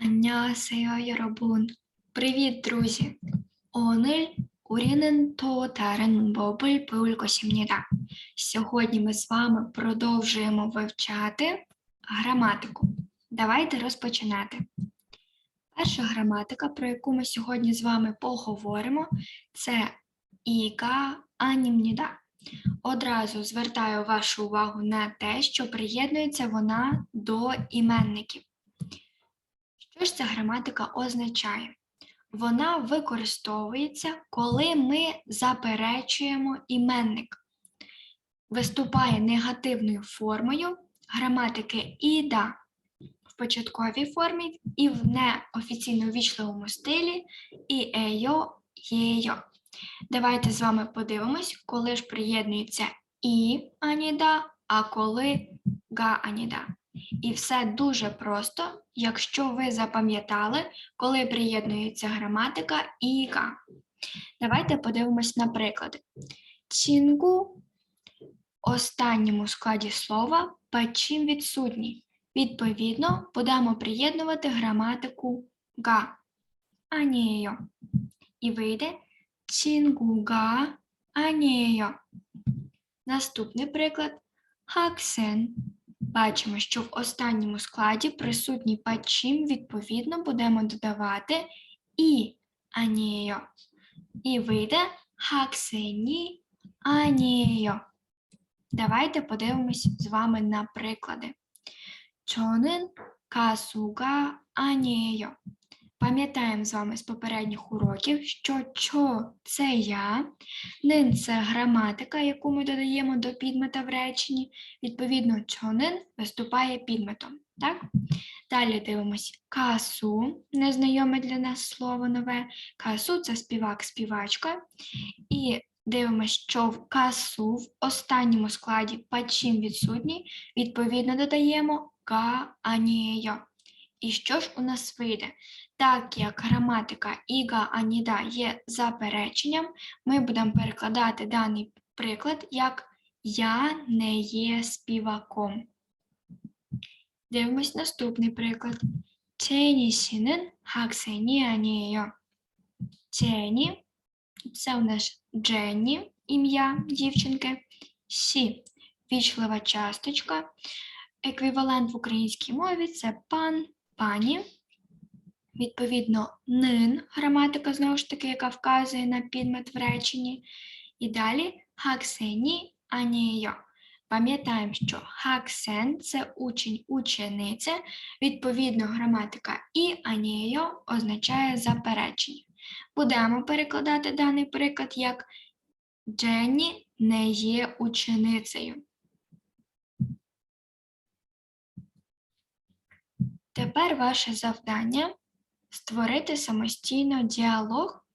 안녕하세요, 여러분. Привіт, друзі. 오늘 우리는 또 다른 문법을 배울 것입니다. Сьогодні ми з вами продовжуємо вивчати граматику. Давайте розпочинати. Перша граматика, про яку ми сьогодні з вами поговоримо, це іга анімніда. Одразу звертаю вашу увагу на те, що приєднується вона до іменників. Що ж ця граматика означає? Вона використовується, коли ми заперечуємо іменник. Виступає негативною формою граматики іда в початковій формі і в неофіційно вічливому стилі і ейо, єйо. Давайте з вами подивимось, коли ж приєднується і аніда, а коли га аніда. І все дуже просто, якщо ви запам'ятали, коли приєднується граматика і га. Давайте подивимось на приклади. Цінгу в останньому складі слова печім відсутній. Відповідно, будемо приєднувати граматику га, анією. І вийде цінгуга анією. Наступний приклад хаксен. Бачимо, що в останньому складі присутній пачім, відповідно, будемо додавати і анієо. І вийде хаксені анієо. Давайте подивимось з вами на приклади. Чонен касуга анієо. Пам'ятаємо з вами з попередніх уроків, що чо це я, нин це граматика, яку ми додаємо до підмета в реченні. Відповідно, чонин виступає підметом. Так? Далі дивимось касу, незнайоме для нас слово нове. Касу це співак-співачка. І дивимось, що в касу в останньому складі пачім відсутній, відповідно додаємо га анією. І що ж у нас вийде? Так як граматика іга аніда є запереченням, ми будемо перекладати даний приклад як Я не є співаком. Дивимось наступний приклад. Чені сінен хаксені анією. Чені це у нас Дженні, ім'я дівчинки. Сі вічлива часточка. Еквівалент в українській мові це пан, пані. Відповідно, нин граматика, знову ж таки, яка вказує на підмет в реченні. І далі хаксені анією. Пам'ятаємо, що хаксен це учень, учениця. Відповідно, граматика і анією означає заперечення. Будемо перекладати даний приклад як Дженні не є ученицею. Тепер ваше завдання створити самостійно діалог.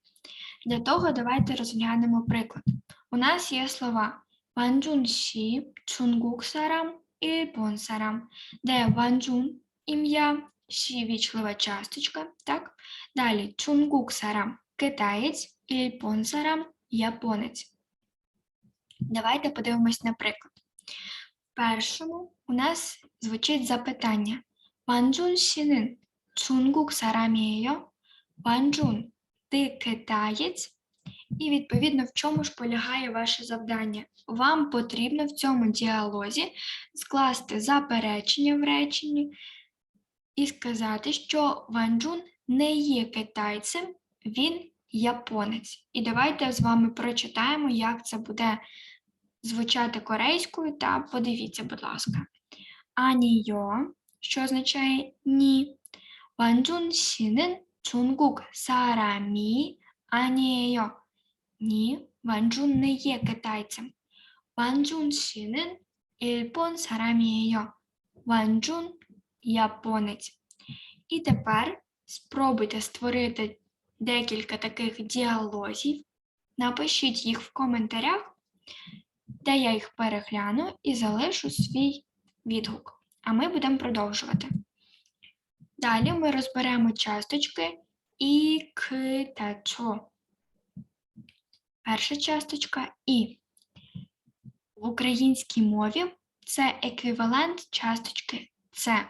Для того давайте розглянемо приклад. У нас є слова ванджунші, чунгуксарам і бонсарам, де ванджун ім'я, сі вічлива часточка. так? Далі чунгуксарам китаєць і бонсарам японець. Давайте подивимось на приклад. В першому у нас звучить запитання. 완준 씨는 중국 사람이에요? 완준 – ти китаєць? І відповідно, в чому ж полягає ваше завдання? Вам потрібно в цьому діалозі скласти заперечення в реченні і сказати, що Ван Джун не є китайцем, він японець. І давайте з вами прочитаємо, як це буде звучати корейською, та подивіться, будь ласка. 아니요, що означає ні. 완준 씨는 중국 사람이 아니에요. ні, 완준 не є китайцем. 완준 씨는 일본 사람이에요. 완준 – японець. І тепер спробуйте створити декілька таких діалогів. Напишіть їх в коментарях, де я їх перегляну і залишу свій відгук. А ми будемо продовжувати. Далі ми розберемо часточки і, к та чо. Перша часточка і. В українській мові це еквівалент часточки це.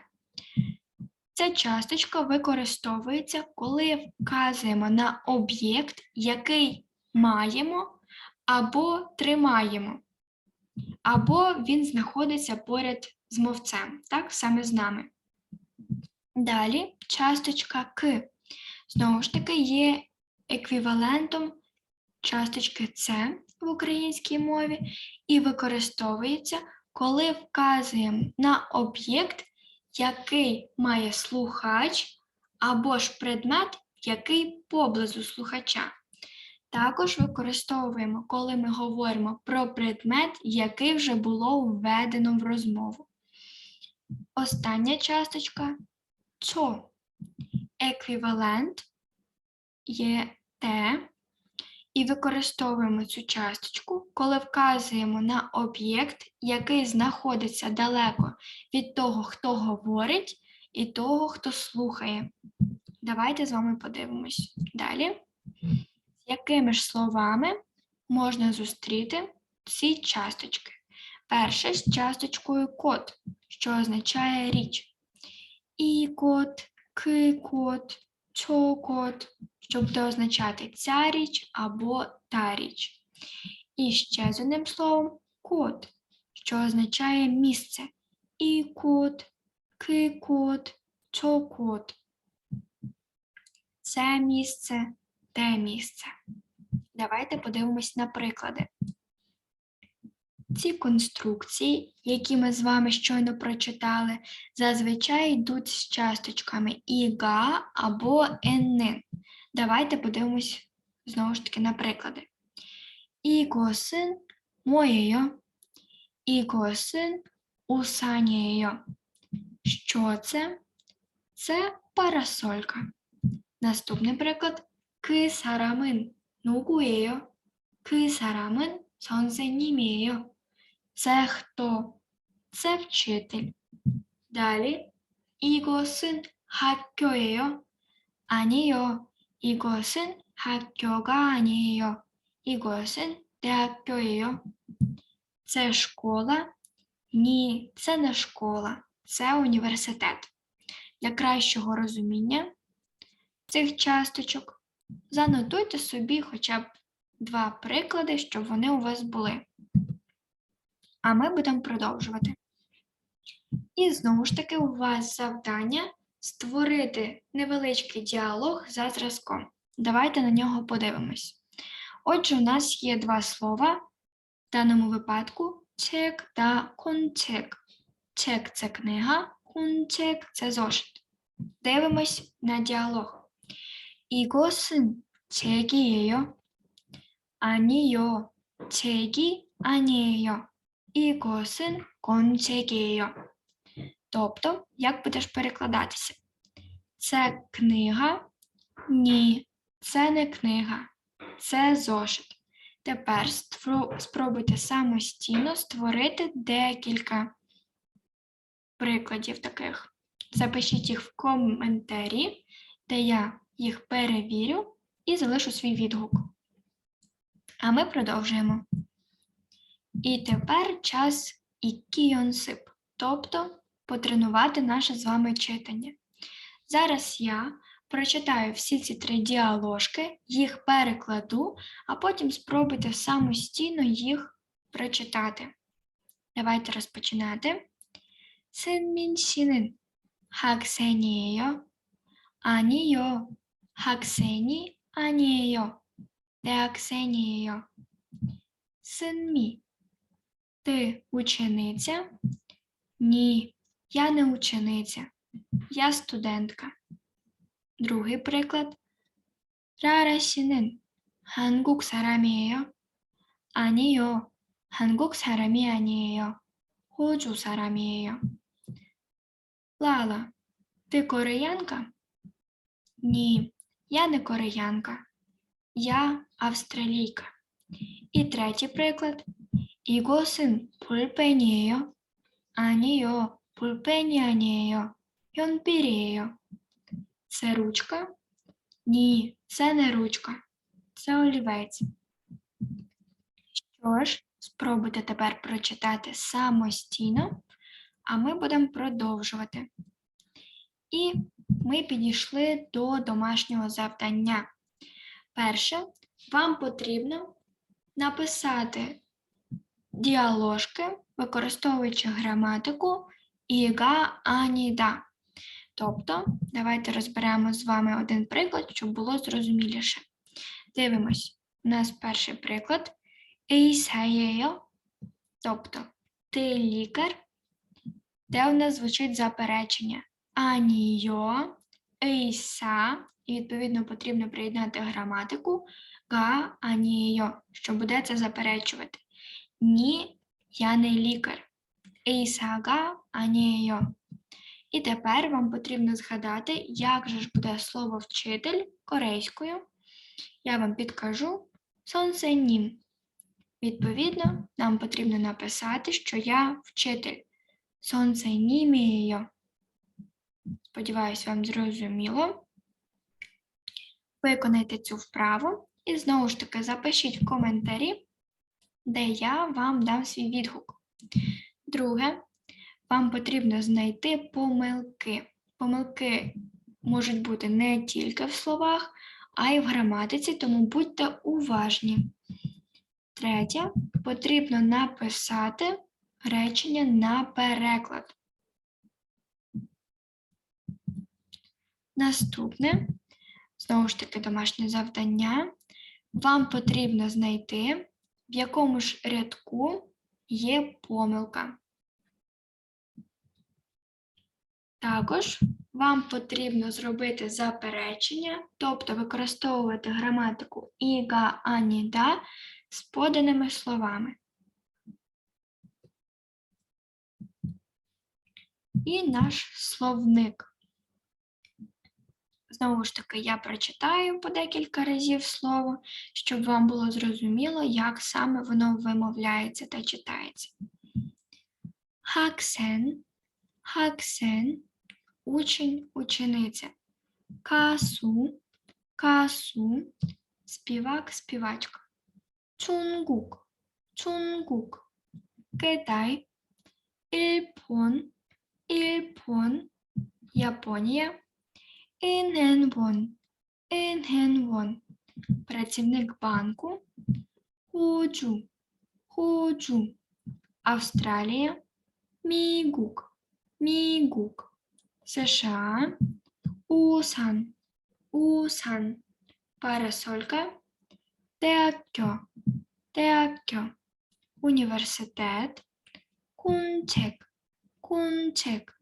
Ця часточка використовується, коли вказуємо на об'єкт, який маємо або тримаємо, або він знаходиться поряд з мовцем, так, саме з нами. Далі часточка к. Знову ж таки, є еквівалентом часточки С в українській мові і використовується, коли вказуємо на об'єкт, який має слухач, або ж предмет, який поблизу слухача. Також використовуємо, коли ми говоримо про предмет, який вже було введено в розмову. Остання часточка чо. Еквівалент є те, і використовуємо цю часточку, коли вказуємо на об'єкт, який знаходиться далеко від того, хто говорить, і того, хто слухає. Давайте з вами подивимось далі. З якими ж словами можна зустріти ці часточки? Перше з часточкою код, що означає річ. І код, ки код, чо код, що буде означати ця річ або та річ. І ще з одним словом код, що означає місце. І код, ки код, чо код. Це місце, те місце. Давайте подивимось на приклади. Ці конструкції, які ми з вами щойно прочитали, зазвичай йдуть з часточками іга або еннин. Давайте подивимось знову ж таки на приклади. Ікосин моєю, ікосин усанією. Що це? Це парасолька. Наступний приклад кисарамин нугуєю, кисарамин сонзенімією. Це хто? Це вчитель. Далі 이곳은 학교예요. 아니요. 이곳은 학교가 아니에요. 이곳은 대학교예요. Це школа? Ні, це не школа, це університет. Для кращого розуміння цих часточок занотуйте собі хоча б два приклади, щоб вони у вас були. А ми будемо продовжувати. І знову ж таки, у вас завдання створити невеличкий діалог за зразком. Давайте на нього подивимось. Отже, у нас є два слова в даному випадку чек та кончек. Чек це книга, кончек це зошит. Дивимось на діалог. 이것은 책이에요. 아니요, 책이 아니에요. 이것은 кончекією. Тобто, як будеш перекладатися? Це книга? Ні, це не книга, це зошит. Тепер ствро- спробуйте самостійно створити декілька прикладів таких. Запишіть їх в коментарі, де я їх перевірю і залишу свій відгук. А ми продовжуємо. І тепер час ікіонсип, тобто потренувати наше з вами читання. Зараз я прочитаю всі ці три діаложки, їх перекладу, а потім спробуйте самостійно їх прочитати. Давайте розпочинати. Синмін 씨는 학생이에요? 아니요. 학생이 아니에요. 대학생이에요. Синмі. Ти учениця? Ні, я не учениця. Я студентка. Другий приклад. 라라 씨는 한국 사람이에요? 아니요. 한국 사람이 아니에요. 호주 사람이에요. Лала, ти кореянка? Ні, я не кореянка. Я австралійка. І третій приклад. 이것은 볼펜이에요? 아니요, 볼펜이 아니에요. 연필이에요. Це ручка? Ні, це не ручка. Це олівець. Що ж, спробуйте тепер прочитати самостійно, а ми будемо продовжувати. І ми підійшли до домашнього завдання. Перше, вам потрібно написати діаложки, використовуючи граматику іга аніда. Тобто, давайте розберемо з вами один приклад, щоб було зрозуміліше. Дивимось. У нас перший приклад. Ейсаєйо, тобто ти лікар, де у нас звучить заперечення. Анійо, ейса, і відповідно потрібно приєднати граматику га анійо, що буде це заперечувати. Ні, я не лікар. Ейсага анійо. І тепер вам потрібно згадати, як же ж буде слово вчитель корейською. Я вам підкажу сонсенім. Відповідно, нам потрібно написати, що я вчитель. Сонсенімією. Сподіваюсь, вам зрозуміло. Виконайте цю вправу і знову ж таки запишіть в коментарі, де я вам дам свій відгук. Друге, вам потрібно знайти помилки. Помилки можуть бути не тільки в словах, а й в граматиці, тому будьте уважні. Третє, потрібно написати речення на переклад. Наступне, знову ж таки, домашнє завдання. Вам потрібно знайти, в якому ж рядку є помилка. Також вам потрібно зробити заперечення, тобто використовувати граматику іга, ані, да з поданими словами. І наш словник. Знову ж таки, я прочитаю по декілька разів слово, щоб вам було зрозуміло, як саме воно вимовляється та читається. Хаксен, хаксен, учень, учениця. Касу, касу, співак, співачка. Чунгук, чунгук. Китай, Ільпон, Ільпон, Японія. Інгенвон, Інгенвон. Працівник банку. Худжу, Худжу. Австралія. Мігук, Мігук. США. Усан, Усан. Парасолька. Теаккьо, Теаккьо. Університет. Кунчек, Кунчек.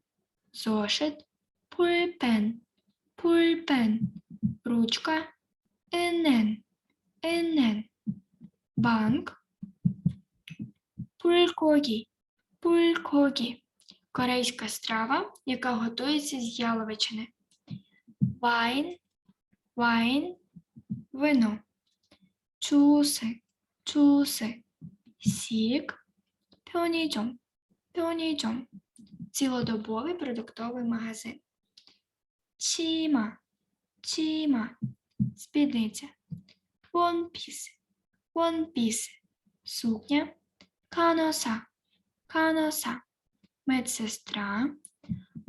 Зошит. Пульпен. Пульпен, ручка, енен, енен, банк, пулькогі, пулькогі, корейська страва, яка готується з яловичини. Вайн, вайн, вино, чуси, чуси, сік, пьоніджом, пьоніджом, цілодобовий продуктовий магазин. Чіма, чіма, спідниця, вонпіс, вонпіс, сукня, каноса, каноса, медсестра,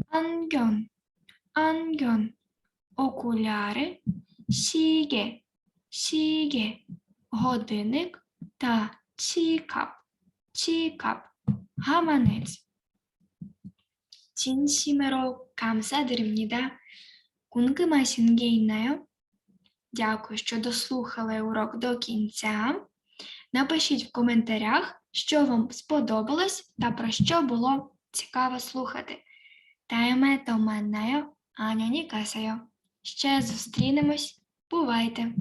ангьон, ангьон, окуляри, сіге, сіге, годинник та чікап, чікап, гаманець. 진심으로 감사드립니다. 궁금하신 게 있나요? Дякую, що дослухали урок до кінця. Напишіть в коментарях, що вам сподобалось та про що було цікаво слухати. 다음에 또 만나요. 안녕히 가세요. Ще зустрінемось. Бувайте!